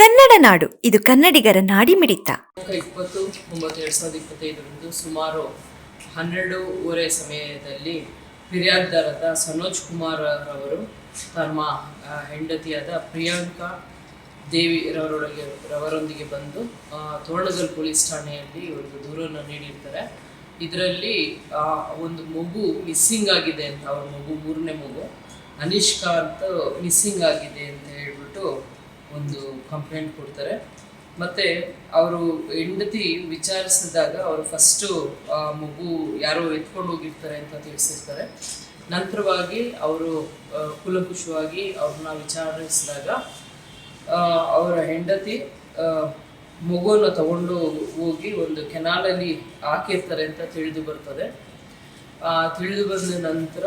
ಕನ್ನಡ ನಾಡು, ಇದು ಕನ್ನಡಿಗರ ನಾಡಿ ಮಿಡಿತ ಇಪ್ಪತ್ತು, ಒಂಬತ್ತು, ಎರಡು ಸಾವಿರದ ಇಪ್ಪತ್ತೈದರಂದು ಸುಮಾರು ಹನ್ನೆರಡೂವರೆ ಸಮಯದಲ್ಲಿ ಫಿರ್ಯಾದ್ದಾರದ ಸನೋಜ್ ಕುಮಾರ್ ಅವರು ತಮ್ಮ ಹೆಂಡತಿಯಾದ ಪ್ರಿಯಾಂಕಾ ದೇವಿ ರವರೊಳಗೆ, ರವರೊಂದಿಗೆ ಬಂದು ತೋರಣಗಲ್ ಪೊಲೀಸ್ ಠಾಣೆಯಲ್ಲಿ ಒಂದು ದೂರನ್ನು ನೀಡಿರ್ತಾರೆ. ಇದರಲ್ಲಿ ಒಂದು ಮಗು ಮಿಸ್ಸಿಂಗ್ ಆಗಿದೆ ಅಂತ, ಅವ್ರ ಮಗು ಮೂರನೇ ಮಗು. ಅನಿಷ್ಕಾ ಅಂತ ಮಿಸ್ಸಿಂಗ್ ಆಗಿದೆ ಅಂತ ಹೇಳ್ಬಿಟ್ಟು ಕಂಪ್ಲೇಂಟ್ ಕೊಡ್ತಾರೆ. ಮತ್ತೆ ಅವರು ಹೆಂಡತಿ ವಿಚಾರಿಸಿದಾಗ ಅವರು ಫಸ್ಟು ಮಗು ಯಾರೋ ಎತ್ಕೊಂಡು ಹೋಗಿರ್ತಾರೆ ಅಂತ ತಿಳಿಸಿರ್ತಾರೆ. ನಂತರವಾಗಿ ಅವರು ಕುಲಕುಶವಾಗಿ ಅವ್ರನ್ನ ವಿಚಾರಿಸಿದಾಗ ಅವರ ಹೆಂಡತಿ ಮಗುವನ್ನ ತಗೊಂಡು ಹೋಗಿ ಒಂದು ಕೆನಾಲಲ್ಲಿ ಹಾಕಿರ್ತಾರೆ ಅಂತ ತಿಳಿದು ಬರ್ತದೆ. ತಿಳಿದು ಬಂದ ನಂತರ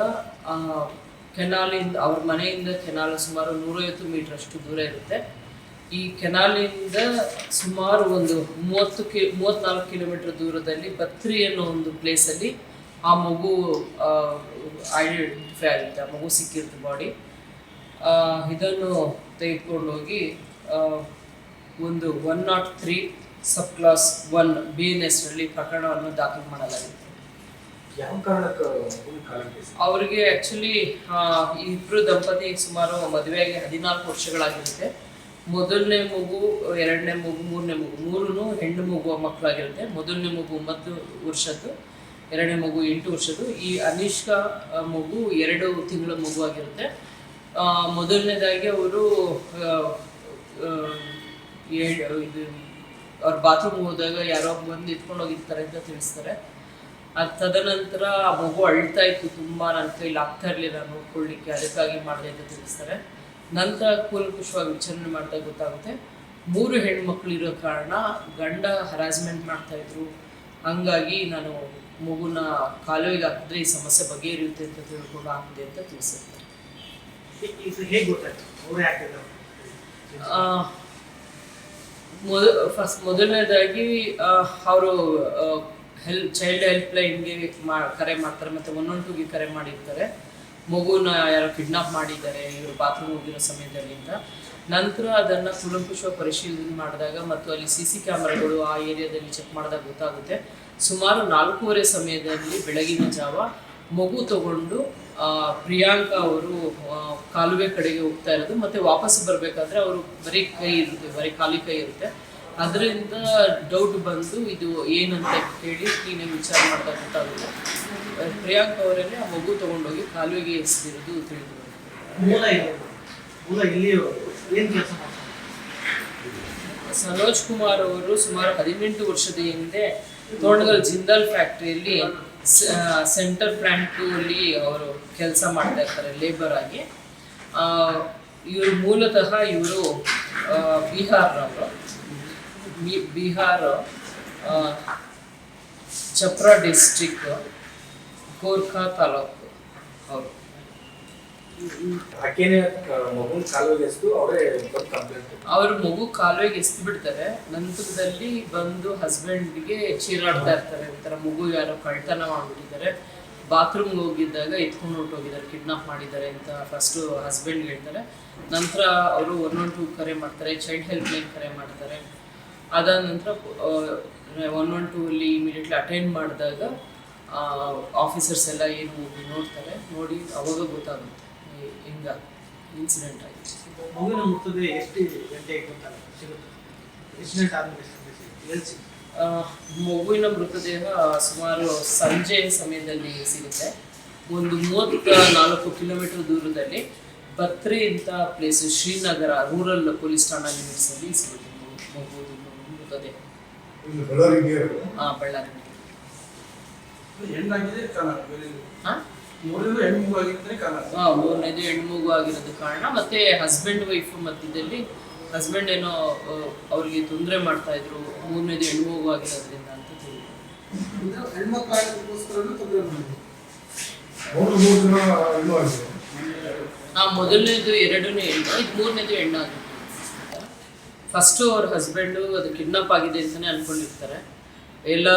ಕೆನಾಲಿಂದ, ಅವ್ರ ಮನೆಯಿಂದ ಕೆನಾಲ್ ಸುಮಾರು ನೂರೈವತ್ತು ಮೀಟರ್ ಅಷ್ಟು ದೂರ ಇರುತ್ತೆ. ಈ ಕೆನಾಲಿಂದ ಸುಮಾರು ಒಂದು ಮೂವತ್ತು ಕಿ ಮೂವತ್ತ್ನಾಲ್ಕು ಕಿಲೋಮೀಟರ್ ದೂರದಲ್ಲಿ ಬತ್ರಿ ಅನ್ನೋ ಒಂದು ಪ್ಲೇಸಲ್ಲಿ ಆ ಮಗು ಐಡೆಂಟಿಫೈ ಆಗುತ್ತೆ. ಆ ಮಗು ಸಿಕ್ಕಿರುತ್ತೆ ಬಾಡಿ ಇದನ್ನು ತೆಗೆದುಕೊಂಡು ಹೋಗಿ ಒಂದು one nought three sub clause one B N ಎಸ್ನಲ್ಲಿ ಪ್ರಕರಣವನ್ನು ದಾಖಲು ಮಾಡಲಾಗಿತ್ತು ಅವರಿಗೆ ಆ್ಯಕ್ಚುಲಿ ಇಬ್ಬರು ದಂಪತಿ ಸುಮಾರು ಮದುವೆಯಾಗಿ ಹದಿನಾಲ್ಕು ವರ್ಷಗಳಾಗಿರುತ್ತೆ. ಮೊದಲನೇ ಮಗು, ಎರಡನೇ ಮಗು, ಮೂರನೇ ಮಗು ಮೂರೂ ಹೆಣ್ಣು ಮಗುವ ಮಕ್ಕಳಾಗಿರುತ್ತೆ. ಮೊದಲನೇ ಮಗು ಒಂಬತ್ತು ವರ್ಷದ್ದು, ಎರಡನೇ ಮಗು ಎಂಟು ವರ್ಷದ್ದು. ಈ ಅನಿಷ್ಕಾ ಮಗು ಎರಡು ತಿಂಗಳ ಮಗು ಆಗಿರುತ್ತೆ. ಮೊದಲನೇದಾಗಿ ಅವರು ಇದು, ಅವ್ರ ಬಾತ್ರೂಮ್ ಹೋದಾಗ ಯಾರೋ ಬಂದು ಇಟ್ಕೊಂಡು ಹೋಗಿರ್ತಾರೆ ಅಂತ ತಿಳಿಸ್ತಾರೆ. ಅದು ತದನಂತರ ಆ ಮಗು ಅಳ್ತಾ ಇತ್ತು ತುಂಬ, ನನ್ನ ಕೈಲಿ ಆಗ್ತಾ ಇರಲಿಲ್ಲ ನೋಡ್ಕೊಳ್ಳಿಕ್ಕೆ, ಅದಕ್ಕಾಗಿ ಮಾಡಿದೆ ಅಂತ ತಿಳಿಸ್ತಾರೆ. ನಂತರ ಕೂಲಂಕುಷವಾಗಿ ವಿಚಾರಣೆ ಮಾಡಿದಾಗ ಗೊತ್ತಾಗುತ್ತೆ. ಮೂರು ಹೆಣ್ಮಕ್ಳು ಇರೋ ಕಾರಣ ಗಂಡ ಹರಾಸ್ಮೆಂಟ್ ಮಾಡ್ತಾ ಇದ್ರು. ಹಂಗಾಗಿ ನಾನು ಮಗುನ ಕಾಲುವೆಗೆ ಹಾಕಿದ್ರೆ ಈ ಸಮಸ್ಯೆ ಬಗೆಹರಿಯುತ್ತೆ ಅಂತ ತಿಳ್ಕೊಂಡು ಆಗ್ತದೆ ಅಂತ ತಿಳಿಸಿರ್ತಾರೆ ಮೊದ ಫಸ್ಟ್ ಮೊದಲನೇದಾಗಿ ಅವರು ಹೆಲ್ಪ್ ಚೈಲ್ಡ್ ಹೆಲ್ಪ್ ಲೈನ್ಗೆ ಮಾ ಕರೆ ಮಾಡ್ತಾರೆ. ಮತ್ತು ಒನ್ ಒನ್ ಟೂಗೆ ಕರೆ ಮಾಡಿರ್ತಾರೆ. ಮಗುನ ಯಾರೋ ಕಿಡ್ನಾಪ್ ಮಾಡಿದ್ದಾರೆ, ಇವರು ಬಾತ್ರೂಮ್ ಹೋಗಿರೋ ಸಮಯದಲ್ಲಿ ಅಂತ ನಂತರ ಅದನ್ನು ಕೂಲಂಕುಷ ಪರಿಶೀಲನೆ ಮಾಡಿದಾಗ ಮತ್ತು ಅಲ್ಲಿ ಸಿ ಸಿ ಕ್ಯಾಮ್ರಾಗಳು ಆ ಏರಿಯಾದಲ್ಲಿ ಚೆಕ್ ಮಾಡಿದಾಗ ಗೊತ್ತಾಗುತ್ತೆ. ಸುಮಾರು ನಾಲ್ಕೂವರೆ ಸಮಯದಲ್ಲಿ ಬೆಳಗಿನ ಜಾವ ಮಗು ತಗೊಂಡು ಪ್ರಿಯಾಂಕಾ ಅವರು ಕಾಲುವೆ ಕಡೆಗೆ ಹೋಗ್ತಾ ಇರೋದು. ಮತ್ತೆ ವಾಪಸ್ ಬರಬೇಕಾದ್ರೆ ಅವರು ಬರೀ ಕೈ ಇರುತ್ತೆ, ಬರೀ ಖಾಲಿ ಕೈ ಇರುತ್ತೆ. ಅದರಿಂದ ಡೌಟ್ ಬಂದು ಇದು ಏನಂತ ಹೇಳಿ ಕ್ಲೀನಾಗಿ ವಿಚಾರ ಮಾಡಿದಾಗ ಗೊತ್ತಾಗುತ್ತೆ. ಪ್ರಿಯಾಂಕಾ ಅವರಲ್ಲಿ ಆ ಮಗು ತಗೊಂಡೋಗಿ ಕಾಲುವೆಗೆ ಎಸೆದಿರೋದು ತಿಳಿದು ಮೂಲ ಮೂಲ ಇಲ್ಲಿ ಏನು ಕೆಲಸ ಸನೋಜ್ ಕುಮಾರ್ ಅವರು ಸುಮಾರು ಹದಿನೆಂಟು ವರ್ಷದ ಹಿಂದೆ ತೋರಣಗಲ್ ಜಿಂದಾಲ್ ಫ್ಯಾಕ್ಟ್ರಿಯಲ್ಲಿ ಸೆಂಟರ್ ಪ್ಲಾಂಟ್ ಅಲ್ಲಿ ಅವರು ಕೆಲಸ ಮಾಡ್ತಾ ಇರ್ತಾರೆ ಲೇಬರ್ ಆಗಿ. ಇವರು ಮೂಲತಃ ಇವರು ಬಿಹಾರ್ನವರು. ಬಿಹಾರ ಡಿಸ್ಟ್ರಿಕ್ಟ್ ಛಪ್ರಾ ಡಿಸ್ಟ್ರಿಕ್ ಗೋರ್ಖಾ ತಾಲೂಕು ಅವರು ಅವರೇ ಮಗು ಕಾಲುವೆಗೆ ಎಸ್ದು ಬಿಡ್ತಾರೆ. ನಂತರದಲ್ಲಿ ಬಂದು ಹಸ್ಬೆಂಡ್ಗೆ ಚೀರಾಡ್ತಾ ಇರ್ತಾರೆ. ಒಂಥರ ಥರ ಮಗು ಯಾರೋ ಕಳ್ತನ ಮಾಡ್ಬಿಟ್ಟಿದ್ದಾರೆ. ಬಾತ್ರೂಮ್ಗೆ ಹೋಗಿದ್ದಾಗ ಎತ್ಕೊಂಡು ಹೊರ್ಟೋಗಿದ್ದಾರೆ ಕಿಡ್ನಾಪ್ ಮಾಡಿದ್ದಾರೆ ಅಂತ ಫಸ್ಟು ಹಸ್ಬೆಂಡ್ಗೆ ಹೇಳ್ತಾರೆ. ನಂತರ ಅವರು ಒನ್ ಒನ್ ಟೂ ಕರೆ ಮಾಡ್ತಾರೆ ಚೈಲ್ಡ್ ಹೆಲ್ಪ್ ಲೈನ್ ಕರೆ ಮಾಡ್ತಾರೆ. ಅದಾದ ನಂತರ ಒನ್ ಒನ್ ಟೂ ಅಲ್ಲಿ ಇಮಿಡಿಯೇಟ್ಲಿ ಅಟೆಂಡ್ ಮಾಡಿದಾಗ ಆಫೀಸರ್ಸ್ ಎಲ್ಲ ಏನು ನೋಡ್ತಾರೆ ನೋಡಿ ಅವಾಗ ಗೊತ್ತಾಗುತ್ತೆ. ಈ- ಹಿಂಗ ಇನ್ಸಿಡೆಂಟ್ ಆಗಿ ಮಗುವಿನ ಮುಟ್ಟದೆ ಎಷ್ಟು ಗಂಟೆಗೆ ಗೊತ್ತಾಗುತ್ತೆ ಸಿಗುತ್ತೆ. ಇನ್ಸಿಡೆಂಟ್ ಆದ್ಮೇಲೆ ಎಷ್ಟು ಗಂಟೆ ಸಿಗುತ್ತೆ? ಮಗುವಿನ ಮೃತದೇಹ ಸುಮಾರು ಸಂಜೆ ಸಮಯದಲ್ಲಿ ಸಿಗುತ್ತೆ. ಒಂದು ಮೂವತ್ತ ನಾಲ್ಕು ಕಿಲೋಮೀಟರ್ ದೂರದಲ್ಲಿ ಬತ್ರಿ ಅಂತ ಪ್ಲೇಸ್ ಶ್ರೀನಗರ ರೂರಲ್ ಪೊಲೀಸ್ ಠಾಣಾ ಲಿಮಿಟ್ಸಲ್ಲಿ ಸಿಗುತ್ತೆ. ಮಗು- ಮಗುವಿನ ಮೃತದೇಹ. ಆ, ಬಳ್ಳಾರಿ ಹೆಣ್ಣಾಗಿದೆ ಕಾರಣ ಹಾಂ ನೋಡಿದ್ರೆ ಹೆಣ್ಣು ಮಗು ಆಗಿದ್ರೆ ಕಾರಣ ಹಾ ಮೂರನೇದು ಹೆಣ್ಮಗು ಆಗಿರೋದು ಕಾರಣ. ಮತ್ತೆ ಹಸ್ಬೆಂಡ್ ವೈಫ್ ಮಧ್ಯದಲ್ಲಿ ಹಸ್ಬೆಂಡ್ ಏನೋ ಅವ್ರಿಗೆ ತೊಂದರೆ ಮಾಡ್ತಾ ಇದ್ರು ಮೂರನೇದು ಹೆಣ್ಮಗು ಆಗಿರೋದ್ರಿಂದ ಅಂತ ತಿಳಿದು ಇದು ಹೆಣ್ಮಕ್ಳಾಗೋಸ್ಕರನೂ ತೊಂದರೆ ಮಾಡಿದ್ರು. ಮೂರು ಮೂರು ಜನ ಇನ್ನೂ ಆಗಿದೆ. ಆ ಮೊದಲನೇದು ಎರಡನೇ ಹೆಣ್ಣು ಇದು ಮೂರನೇದು ಹೆಣ್ಣು ಆಗಿತ್ತು ಫಸ್ಟು ಅವ್ರ ಹಸ್ಬೆಂಡು ಅದು ಕಿಡ್ನಾಪ್ ಆಗಿದೆ ಅಂತಾನೆ ಅನ್ಕೊಂಡಿರ್ತಾರೆ. ಎಲ್ಲ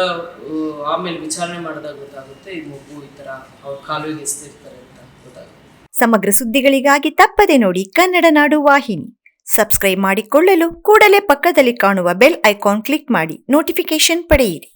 ಆಮೇಲೆ ವಿಚಾರಣೆ ಮಾಡಿದಾಗ ಗೊತ್ತಾಗುತ್ತೆ, ಇದು ಮಗು ಈ ಥರ ಅವ್ರ ಕಾಲು ಎಸ್ತಿರ್ತಾರೆ ಅಂತ ಗೊತ್ತಾಗುತ್ತೆ. ಸಮಗ್ರ ಸುದ್ದಿಗಳಿಗಾಗಿ ತಪ್ಪದೆ ನೋಡಿ ಕನ್ನಡ ನಾಡು ವಾಹಿನಿ. ಸಬ್ಸ್ಕ್ರೈಬ್ ಮಾಡಿಕೊಳ್ಳಲು ಕೂಡಲೇ ಪಕ್ಕದಲ್ಲಿ ಕಾಣುವ ಬೆಲ್ ಐಕಾನ್ ಕ್ಲಿಕ್ ಮಾಡಿ ನೋಟಿಫಿಕೇಶನ್ ಪಡೆಯಿರಿ.